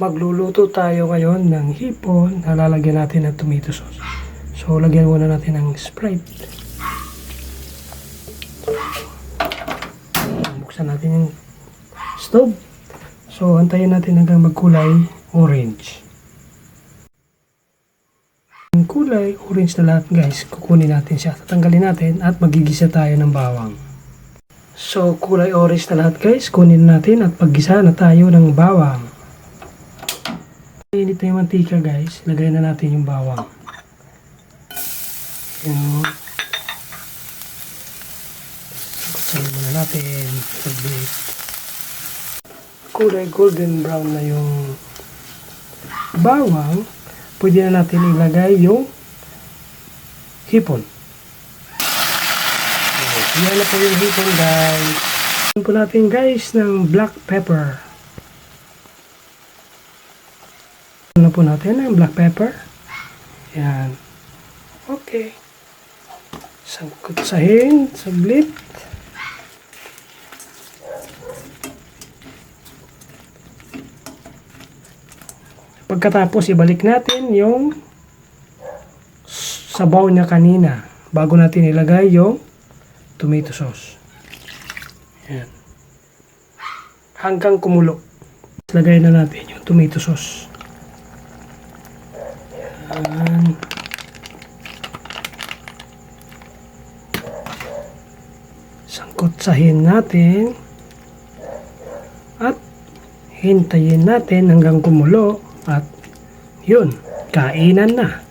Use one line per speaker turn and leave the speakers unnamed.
Magluluto tayo ngayon ng hipon na lalagyan natin ng tomato sauce. So, lagyan muna natin ng Sprite. Buksan natin yung stove. So, antayin natin hanggang magkulay orange. Yung kulay orange na lahat guys, kukunin natin siya. Tatanggalin natin at magigisa tayo ng bawang. So, kulay orange na lahat guys, kunin natin at paggisa na tayo ng bawang. Init na yung mantika guys, lagay na natin yung bawang. Yung Kutsayin muna natin. Saglit. Kulay golden brown na yung bawang. Pwede na natin ilagay yung hipon. Yan na po yung hipon guys. Yan po natin guys ng black pepper. Ano po natin ng black pepper. Yan. Okay. Sangkutsahin. Saglit. Pagkatapos ibalik natin yung sabaw niya kanina bago natin ilagay yung tomato sauce. Yan. Hanggang kumulo. Lagay na natin yung tomato sauce. Yan. Sangkutsahin natin at hintayin natin hanggang kumulo at yun, kainan na.